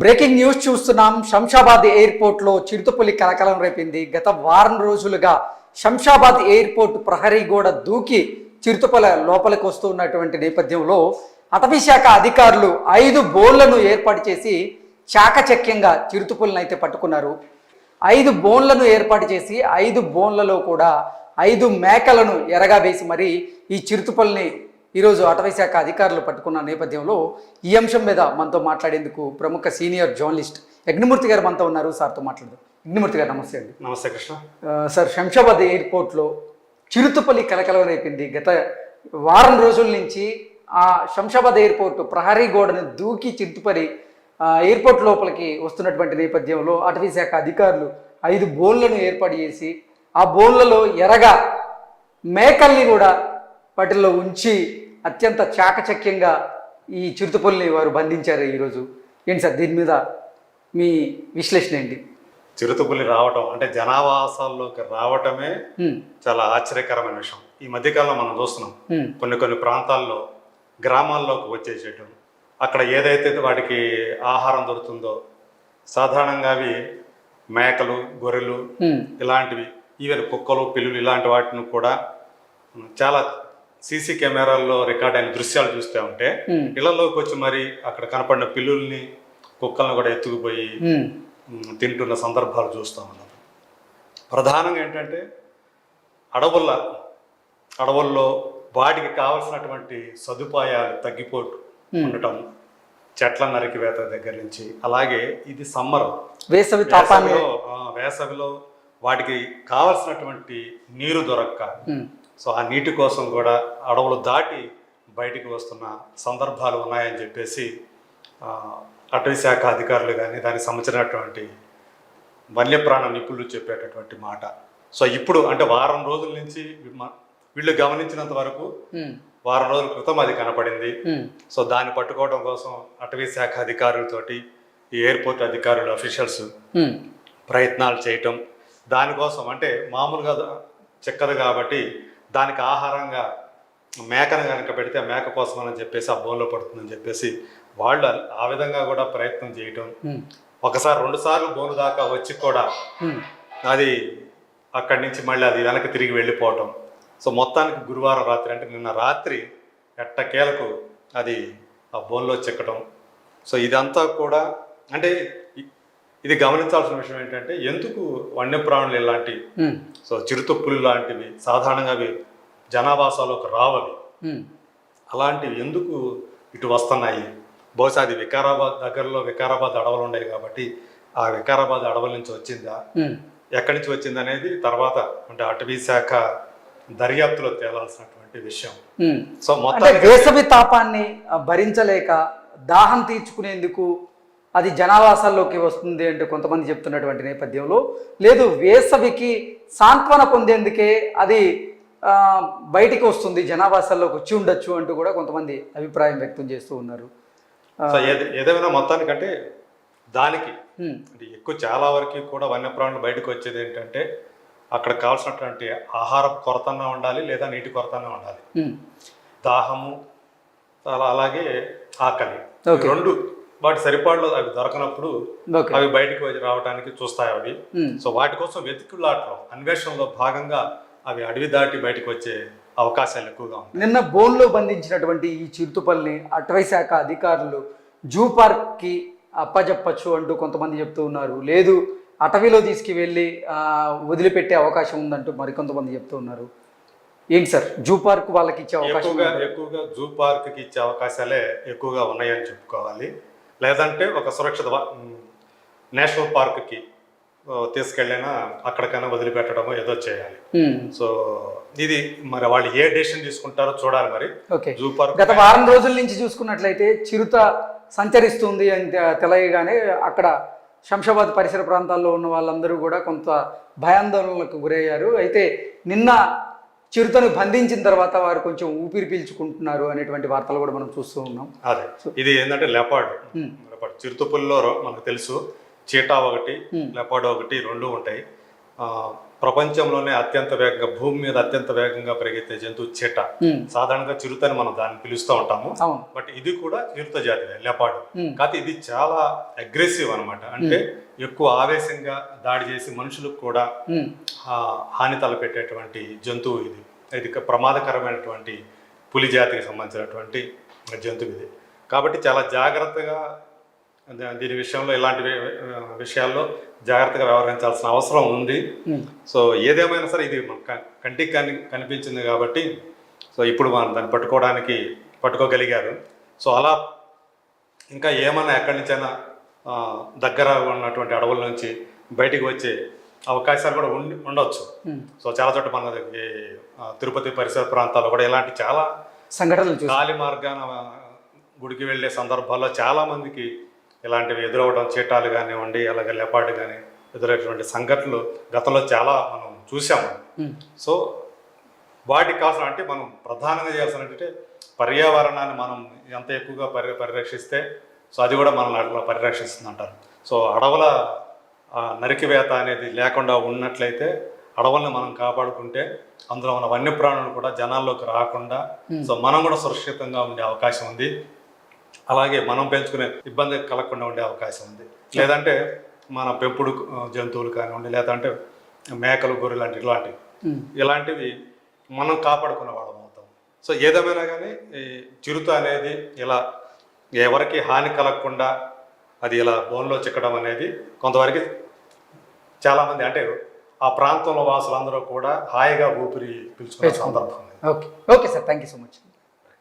Breaking news చూస్తున్నాం. శంషాబాద్ ఎయిర్పోర్ట్లో చిరుతపులి కలకలం రేపింది. గత వారం రోజులుగా శంషాబాద్ ఎయిర్పోర్ట్ ప్రహరీ గోడ దూకి చిరుతపుల లోపలికి వస్తున్నటువంటి నేపథ్యంలో అటవీశాఖ అధికారులు ఐదు బోన్లను ఏర్పాటు చేసి చాకచక్యంగా చిరుతపులను అయితే పట్టుకున్నారు. ఐదు బోన్లను ఏర్పాటు చేసి ఐదు బోన్లలో కూడా ఐదు మేకలను ఎరగా వేసి మరి ఈ చిరుతపుల్ని ఈరోజు అటవీ శాఖ అధికారులు పట్టుకున్న నేపథ్యంలో ఈ అంశం మీద మనతో మాట్లాడేందుకు ప్రముఖ సీనియర్ జర్నలిస్ట్ యజ్ఞమూర్తి గారు మనతో ఉన్నారు. సార్తో మాట్లాడదాం. యజ్ఞమూర్తి గారు నమస్తే అండి. నమస్తే కృష్ణ. సార్ శంషాబాద్ ఎయిర్పోర్ట్లో చిరుతపల్లి కలకలం రేపింది గత వారం రోజుల నుంచి ఆ శంషాబాద్ ఎయిర్పోర్ట్ ప్రహరీ గోడను దూకి చిరుతపల్లి ఎయిర్పోర్ట్ లోపలికి వస్తున్నటువంటి నేపథ్యంలో అటవీ శాఖ అధికారులు ఐదు బోన్లను ఏర్పాటు చేసి ఆ బోన్లలో ఎరగా మేకల్ని కూడా వాటిల్లో ఉంచి అత్యంత చాకచక్యంగా ఈ చిరుతపుల్ని వారు బంధించారు ఈరోజు. ఏంటి సార్ దీని మీద మీ విశ్లేషణ ఏంటి? చిరుతపులి రావటం అంటే జనావాసాల్లోకి రావటమే చాలా ఆశ్చర్యకరమైన విషయం. ఈ మధ్యకాలంలో మనం చూస్తున్నాం కొన్ని కొన్ని ప్రాంతాల్లో గ్రామాల్లోకి వచ్చేసేయటం అక్కడ ఏదైతే వాటికి ఆహారం దొరుకుతుందో సాధారణంగా అవి మేకలు గొర్రెలు ఇలాంటివి ఈవెన్ కుక్కలు పిల్లులు ఇలాంటి వాటిని కూడా చాలా సీసీ కెమెరాల్లో రికార్డ్ అయిన దృశ్యాలు చూస్తూ ఉంటే ఇళ్ళలోకి వచ్చి మరి అక్కడ కనపడిన పిల్లుల్ని కుక్కలను కూడా ఎత్తుకుపోయి తింటున్న సందర్భాలు చూస్తూ ఉన్నాం. ప్రధానంగా ఏంటంటే అడవుల అడవుల్లో వాటికి కావలసినటువంటి సదుపాయాలు తగ్గిపోటు ఉండటం చెట్ల నరికివేత దగ్గర నుంచి అలాగే ఇది సమ్మర్. వేసవి వేసవిలో వేసవిలో వాటికి కావలసినటువంటి నీరు దొరక్క. సో ఆ నీటి కోసం కూడా అడవులు దాటి బయటికి వస్తున్న సందర్భాలు ఉన్నాయని చెప్పేసి అటవీ శాఖ అధికారులు కానీ దానికి సంబంధించినటువంటి వన్యప్రాణ నిపుణులు చెప్పేటటువంటి మాట. సో ఇప్పుడు అంటే వారం రోజుల నుంచి వీళ్ళు గమనించినంత వరకు వారం రోజుల క్రితం అది కనపడింది. సో దాన్ని పట్టుకోవడం కోసం అటవీ శాఖ అధికారులతోటి ఈ ఎయిర్పోర్ట్ అధికారులు అఫీషియల్స్ ప్రయత్నాలు చేయటం. దానికోసం అంటే మామూలుగా చెక్కదు కాబట్టి దానికి ఆహారంగా మేకను కనుక పెడితే మేక కోసం అని చెప్పేసి ఆ బోన్లో పడుతుందని చెప్పేసి వాళ్ళు ఆ విధంగా కూడా ప్రయత్నం చేయటం. ఒకసారి రెండు సార్లు బోను దాకా వచ్చి కూడా అది అక్కడి నుంచి మళ్ళీ అది వెనక్కి తిరిగి వెళ్ళిపోవటం. సో మొత్తానికి గురువారం రాత్రి అంటే నిన్న రాత్రి ఎట్టకేలకు అది ఆ బోన్లో చెక్కటం. సో ఇదంతా కూడా అంటే ఇది గమనించాల్సిన విషయం ఏంటంటే ఎందుకు వన్యప్రాణులు ఇలాంటి సో చిరుతపులు లాంటివి సాధారణంగా అవి జనావాసాలోకి రావవి? హ్మ్, అలాంటివి ఎందుకు ఇటు వస్తున్నాయి? బహుశా అది వికారాబాద్ దగ్గరలో వికారాబాద్ అడవులు ఉన్నాయి కాబట్టి ఆ వికారాబాద్ అడవుల నుంచి వచ్చిందా. ఎక్కడి నుంచి వచ్చింది అనేది తర్వాత అంటే అటవీ శాఖ దర్యాప్తులో తేలాల్సినటువంటి విషయం. సో మొత్తానికి వేసవి తాపాన్ని భరించలేక దాహం తీర్చుకునేందుకు అది జనావాసాల్లోకి వస్తుంది అంటే కొంతమంది చెప్తున్నటువంటి నేపథ్యంలో. లేదు వేసవికి సాంత్వన పొందేందుకే అది బయటికి వస్తుంది జనావాసాల్లోకి వచ్చి ఉండొచ్చు అంటూ కూడా కొంతమంది అభిప్రాయం వ్యక్తం చేస్తూ ఉన్నారు. ఏదేమైనా మొత్తానికంటే దానికి అంటే ఎక్కువ చాలా వరకు కూడా వన్యప్రాణులు బయటకు వచ్చేది ఏంటంటే అక్కడ కావాల్సినటువంటి ఆహార కొరతన్నా ఉండాలి లేదా నీటి కొరతన్నా ఉండాలి. హ్మ్, దాహము అలా అలాగే ఆకలి. రెండు వాటి సరిపాడులో అవి దొరకనప్పుడు అవి బయటకు వచ్చి రావడానికి చూస్తాయి అవి. సో వాటి కోసం వెతుకులాటలో అన్వేషణలో భాగంగా అవి అడవి దాటి బయటకు వచ్చే అవకాశాలు ఎక్కువగా ఉంటాయి. నిన్న బోన్లో బంధించినటువంటి ఈ చిరుతుపల్ని అటవీ శాఖ అధికారులు జూ పార్క్కి అప్పజెప్పచ్చు అంటూ కొంతమంది చెప్తూ ఉన్నారు. లేదు అటవీలో తీసుకువెళ్ళి వదిలిపెట్టే అవకాశం ఉందంటూ మరికొంతమంది చెప్తూ ఉన్నారు. ఏంటి సార్? జూ పార్క్ వాళ్ళకి ఇచ్చే అవకాశం? ఎక్కువగా జూ పార్క్కి ఇచ్చే అవకాశాలే ఎక్కువగా ఉన్నాయని చెప్పుకోవాలి. లేదంటే ఒక సురక్షిత నేషనల్ పార్క్కి తీసుకెళ్ళినా అక్కడికైనా వదిలిపెట్టడమో ఏదో చేయాలి. సో ఇది మరి వాళ్ళు ఏ డెసిషన్ తీసుకుంటారో చూడాలి మరి. జూ పార్క్ గత వారం రోజుల నుంచి చూసుకున్నట్లయితే చిరుత సంచరిస్తుంది అని తెలియగానే అక్కడ శంషాబాద్ పరిసర ప్రాంతాల్లో ఉన్న వాళ్ళందరూ కూడా కొంత భయాందోళనలకు గురయ్యారు. అయితే నిన్న చిరుతను బంధించిన తర్వాత వారు కొంచెం ఊపిరి పీల్చుకుంటున్నారు అనేటువంటి వార్తలు కూడా మనం చూస్తూ ఉన్నాం. అదే. ఇది ఏంటంటే లెపార్డ్. Hmm. లెపార్డ్. చిరుతపుల్లో మనకు తెలుసు. చీటా ఒకటి. లెపార్డ్ ఒకటి రెండు ఉంటాయి. ప్రపంచంలోనే అత్యంత వేగంగా భూమి మీద అత్యంత వేగంగా పెరిగే జంతువు చీట ఉమ్, సాధారణంగా చిరుతని మనం దాన్ని పిలుస్తూ ఉంటాము. బట్ ఇది కూడా చిరుత జాతిదే లెపాడు కాకపోతే ఇది చాలా అగ్రెసివ్ అన్నమాట. అంటే ఎక్కువ ఆవేశంగా దాడి చేసి మనుషులకు కూడా హాని తలపెట్టేటువంటి జంతువు ఇది. ఇది ప్రమాదకరమైనటువంటి పులి జాతికి సంబంధించినటువంటి జంతువు ఇది. కాబట్టి చాలా జాగ్రత్తగా దీని విషయంలో ఇలాంటి విషయాల్లో జాగ్రత్తగా వ్యవహరించాల్సిన అవసరం ఉంది. సో ఏదేమైనా సరే ఇది కంటికి కని కనిపించింది కాబట్టి సో ఇప్పుడు మనం దాన్ని పట్టుకోవడానికి పట్టుకోగలిగారు. సో అలా ఇంకా ఏమన్నా ఎక్కడి నుంచైనా దగ్గర ఉన్నటువంటి అడవుల నుంచి బయటికి వచ్చే అవకాశాలు కూడా ఉండి ఉండొచ్చు. సో చాలా చోట్ల మన తిరుపతి పరిసర ప్రాంతాల్లో కూడా ఇలాంటి చాలా సంఘటనలు గాలి మార్గాన గుడికి వెళ్ళే సందర్భాల్లో చాలా మందికి ఇలాంటివి ఎదురవడం చీటాలు కానివ్వండి అలాగే లెపార్డ్ కానీ ఎదురయ్యేటువంటి సంఘటనలు గతంలో చాలా మనం చూసాము సో వాటికి కావాల్సిన అంటే మనం ప్రధానంగా చేయాల్సిన అంటే పర్యావరణాన్ని మనం ఎంత ఎక్కువగా పరి పరిరక్షిస్తే సో అది కూడా మనల్ని అట్లా పరిరక్షిస్తుంది అంటారు సో అడవుల నరికివేత అనేది లేకుండా ఉన్నట్లయితే అడవుల్ని మనం కాపాడుకుంటే అందులో ఉన్న వన్యప్రాణులు కూడా జనాల్లోకి రాకుండా సో మనం కూడా సురక్షితంగా ఉండే అవకాశం ఉంది. అలాగే మనం పెంచుకునే ఇబ్బంది కలగకుండా ఉండే అవకాశం ఉంది. లేదంటే మన పెంపుడు జంతువులు కానివ్వండి లేదంటే మేకలు గొర్రెలు లాంటి ఇలాంటివి ఇలాంటివి మనం కాపాడుకున్న వాళ్ళం అవుతాం. సో ఏదేమైనా కానీ ఈ చిరుత అనేది ఇలా ఎవరికి హాని కలగకుండా అది ఇలా బోన్లో చిక్కడం అనేది కొంతవరకు చాలామంది అంటే ఆ ప్రాంతంలో వాసులందరూ కూడా హాయిగా ఊపిరి పీల్చుకునే సందర్భం. Okay. Okay sir. Thank you so much.